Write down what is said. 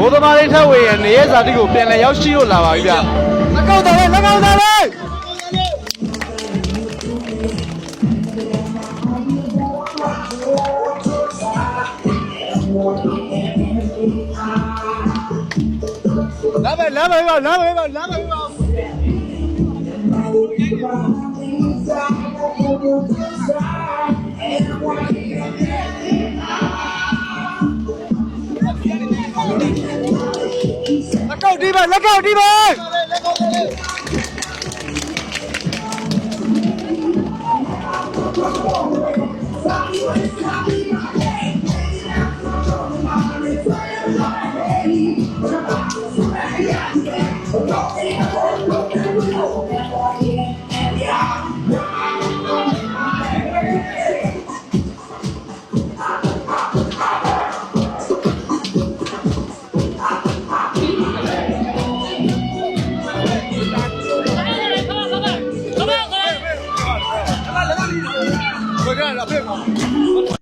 ဘိုးသမားလေးထက်ဝေရဲ့နေရဇာတိကိုပြန်လည်ရောက်ရှိလို့လာပါပြီဗျလက်ကောက်တယ်လက်ကောက်တယ်လေလာပဲလာပဲပါလာပဲပါလာပဲပါလက်ကော Let go, D-Bird. Let go, D-Bird. Yeah. အဲ့ဒါအဖေပါ